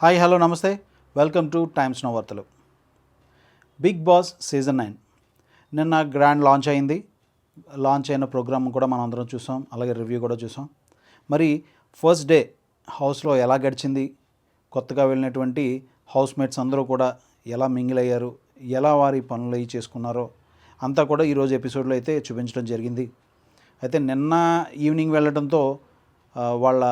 Hi hello నమస్తే. Welcome to Times no వార్తలు. Bigg Boss season nine. నిన్న grand launch అయింది. లాంచ్ అయిన ప్రోగ్రామ్ కూడా మనం అందరం చూసాం. అలాగే రివ్యూ కూడా చూసాం. మరి ఫస్ట్ డే హౌస్లో ఎలా గడిచింది? కొత్తగా వెళ్ళినటువంటి హౌస్ మేట్స్ అందరూ కూడా ఎలా మింగిల్ అయ్యారు? ఎలా వారి పనులు చేసుకున్నారో అంతా కూడా ఈరోజు ఎపిసోడ్లో అయితే చూపించడం జరిగింది. అయితే నిన్న ఈవినింగ్ వెళ్ళడంతో వాళ్ళ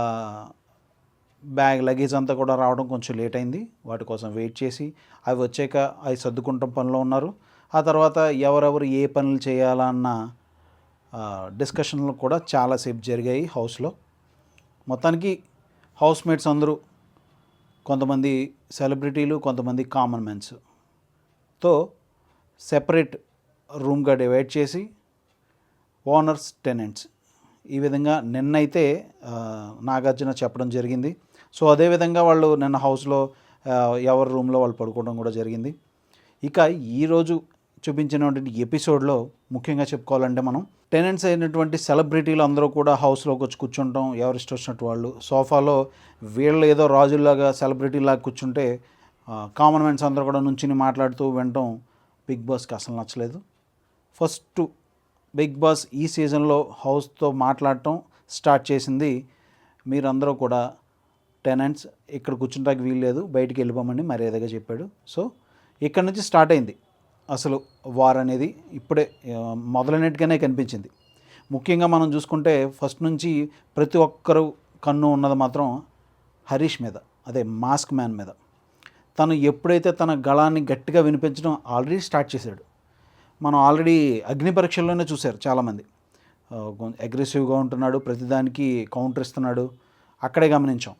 బ్యాగ్ లగేజ్ అంతా కూడా రావడం కొంచెం లేట్ అయింది. వాటి కోసం వెయిట్ చేసి అవి వచ్చాక అవి సర్దుకుంటాం పనిలో ఉన్నారు. ఆ తర్వాత ఎవరెవరు ఏ పనులు చేయాలన్న డిస్కషన్లు కూడా చాలాసేపు జరిగాయి హౌస్లో. మొత్తానికి హౌస్ మేట్స్ అందరూ కొంతమంది సెలబ్రిటీలు కొంతమంది కామన్ మెన్స్తో సెపరేట్ రూమ్గా డివైడ్ చేసి ఓనర్స్ టెనెంట్స్ ఈ విధంగా నిన్నైతే నాగార్జున చెప్పడం జరిగింది. సో అదేవిధంగా వాళ్ళు నిన్న హౌస్లో ఎవరి రూమ్లో వాళ్ళు పడుకోవడం కూడా జరిగింది. ఇక ఈరోజు చూపించినటువంటి ఎపిసోడ్లో ముఖ్యంగా చెప్పుకోవాలంటే మనం టెనెంట్స్ అయినటువంటి సెలబ్రిటీలు అందరూ కూడా హౌస్లోకి వచ్చి కూర్చుంటాం. ఎవరు ఇష్టం వచ్చినట్టు వాళ్ళు. సోఫాలో వీళ్ళు ఏదో రాజుల్లాగా సెలబ్రిటీలాగా కూర్చుంటే కామన్ మ్యాన్స్ అందరూ కూడా నుంచుని మాట్లాడుతూ వినటం బిగ్ బాస్కి అసలు నచ్చలేదు. ఫస్ట్ బిగ్ బాస్ ఈ సీజన్లో హౌస్తో మాట్లాడటం స్టార్ట్ చేసింది మీరందరూ కూడా టెనెంట్స్ ఇక్కడ కూర్చుంటానికి వీల్లేదు బయటికి వెళ్ళిపోమని మర్యాదగా చెప్పాడు. సో ఇక్కడ నుంచి స్టార్ట్ అయింది. అసలు వార్ అనేది ఇప్పుడే మొదలైనట్టుగానే కనిపించింది. ముఖ్యంగా మనం చూసుకుంటే ఫస్ట్ నుంచి ప్రతి ఒక్కరు కన్ను ఉన్నది మాత్రం హరీష్ మీద అదే మాస్క్ మ్యాన్ మీద. తను ఎప్పుడైతే తన గళాన్ని గట్టిగా వినిపించడం ఆల్రెడీ స్టార్ట్ చేశాడు. మనం ఆల్రెడీ అగ్ని పరీక్షల్లోనే చూశారు చాలామంది. అగ్రెసివ్గా ఉంటున్నాడు ప్రతిదానికి కౌంటర్ ఇస్తున్నాడు. అక్కడే గమనించాం.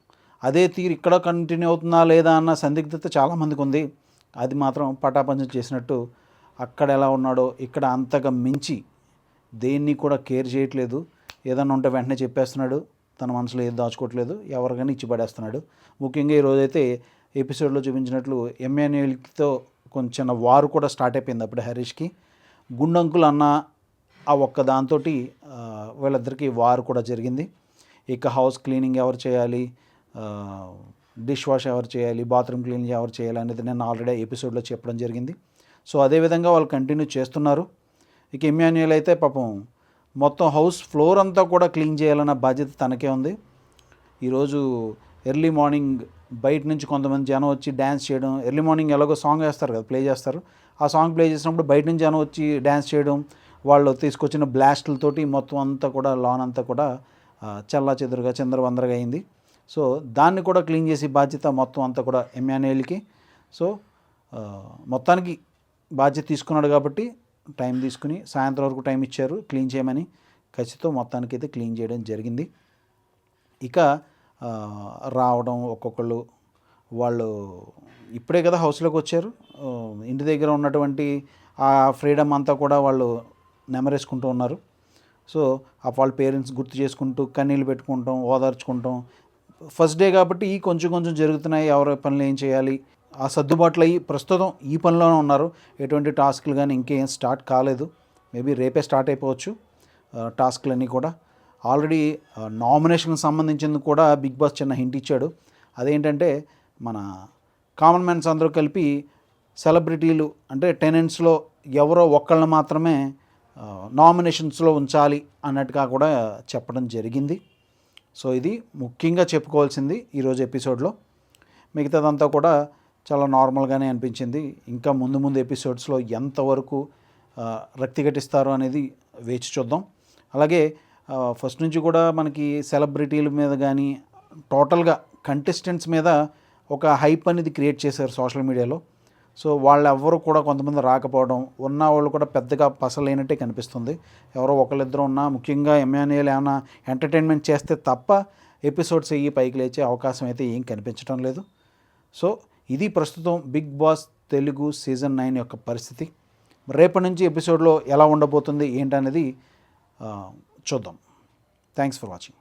అదే తీరు ఇక్కడ కంటిన్యూ అవుతుందా లేదా అన్న సందిగ్ధత చాలామందికి ఉంది. అది మాత్రం పటాపంచం చేసినట్టు అక్కడ ఎలా ఉన్నాడో ఇక్కడ అంతగా మించి దేన్ని కూడా కేర్ చేయట్లేదు. ఏదన్నా ఉంటే వెంటనే చెప్పేస్తున్నాడు. తన మనసులో ఏది దాచుకోవట్లేదు. ఎవరికైనా ఇచ్చి పడేస్తున్నాడు. ముఖ్యంగా ఈరోజైతే ఎపిసోడ్లో చూపించినట్లు ఎంఎన్ఏలతో కొంచెం వారు కూడా స్టార్ట్ అయిపోయింది అప్పుడు హరీష్కి. గుండంకులు అన్న ఆ ఒక్క దాంతో వీళ్ళిద్దరికీ వారు కూడా జరిగింది. ఇక హౌస్ క్లీనింగ్ ఎవరు చేయాలి? డిష్ వాష్ ఎవరు చేయాలి బాత్రూమ్ క్లీన్ ఎవరు చేయాలి అనేది నేను ఆల్రెడీ ఎపిసోడ్లో చెప్పడం జరిగింది. సో అదేవిధంగా వాళ్ళు కంటిన్యూ చేస్తున్నారు. ఇక ఇమ్మాన్యుయల్ అయితే పాపం మొత్తం హౌస్ ఫ్లోర్ అంతా కూడా క్లీన్ చేయాలన్న బాధ్యత తనకే ఉంది. ఈరోజు ఎర్లీ మార్నింగ్ బయట నుంచి కొంతమంది జనం వచ్చి డ్యాన్స్ చేయడం ఎర్లీ మార్నింగ్ ఎలాగో సాంగ్ వేస్తారు కదా ప్లే చేస్తారు. ఆ సాంగ్ ప్లే చేసినప్పుడు బయట నుంచి జనం వచ్చి డ్యాన్స్ చేయడం వాళ్ళు తీసుకొచ్చిన బ్లాస్టులతోటి మొత్తం అంతా కూడా లాన్ అంతా కూడా చల్లా చెదురుగా చంద్రవందరగా అయింది. సో దాన్ని కూడా క్లీన్ చేసి బాధ్యత మొత్తం అంతా కూడా ఎమ్యాన్యుయల్కి సో మొత్తానికి బాధ్యత తీసుకున్నాడు కాబట్టి టైం తీసుకుని సాయంత్రం వరకు టైం ఇచ్చారు క్లీన్ చేయమని. ఖచ్చితం మొత్తానికి అయితే క్లీన్ చేయడం జరిగింది. ఇక రావడం ఒక్కొక్కళ్ళు వాళ్ళు ఇప్పుడే కదా హౌస్లోకి వచ్చారు. ఇంటి దగ్గర ఉన్నటువంటి ఆ ఫ్రీడమ్ అంతా కూడా వాళ్ళు నెమరేసుకుంటూ ఉన్నారు. సో ఆ వాళ్ళ పేరెంట్స్ గుర్తు చేసుకుంటూ కన్నీళ్ళు పెట్టుకుంటాం ఓదార్చుకుంటాం ఫస్ట్ డే కాబట్టి ఈ కొంచెం కొంచెం జరుగుతున్నాయి. ఎవరి పనులు ఏం చేయాలి? ఆ సర్దుబాట్లు అయ్యి ప్రస్తుతం ఈ పనిలోనే ఉన్నారు. ఎటువంటి టాస్క్లు కానీ ఇంకేం స్టార్ట్ కాలేదు. మేబీ రేపే స్టార్ట్ అయిపోవచ్చు టాస్క్లన్నీ కూడా. ఆల్రెడీ నామినేషన్కి సంబంధించింది కూడా బిగ్ బాస్ చిన్న హింట్ ఇచ్చాడు. అదేంటంటే మన కామన్ మ్యాన్స్ అందరూ కలిపి సెలబ్రిటీలు అంటే టెనెంట్స్లో ఎవరో ఒక్కళ్ళని మాత్రమే నామినేషన్స్లో ఉంచాలి అన్నట్టుగా కూడా చెప్పడం జరిగింది. సో ఇది ముఖ్యంగా చెప్పుకోవాల్సింది ఈరోజు ఎపిసోడ్లో. మిగతాదంతా కూడా చాలా నార్మల్గానే అనిపించింది. ఇంకా ముందు ముందు ఎపిసోడ్స్లో ఎంతవరకు ఆ, రక్తి అనేది వేచి చూద్దాం. అలాగే ఫస్ట్ నుంచి కూడా మనకి సెలబ్రిటీల మీద కానీ టోటల్గా కంటెస్టెంట్స్ మీద ఒక హైప్ అనేది క్రియేట్ చేశారు సోషల్ మీడియాలో. సో వాళ్ళు ఎవ్వరు కూడా కొంతమంది రాకపోవడం ఉన్న వాళ్ళు కూడా పెద్దగా పసలేనట్టే కనిపిస్తుంది. ఎవరో ఒకళ్ళిద్దరు ఉన్నా ముఖ్యంగా ఎమ్మెన్ఏలు ఏమైనా ఎంటర్టైన్మెంట్ చేస్తే తప్ప ఎపిసోడ్స్ అయ్యి పైకి లేచే అవకాశం అయితే ఏం కనిపించడం లేదు. సో ఇది ప్రస్తుతం Bigg Boss Telugu season nine యొక్క పరిస్థితి. రేపటి నుంచి ఎపిసోడ్లో ఎలా ఉండబోతుంది ఏంటనేది చూద్దాం. Thanks for watching.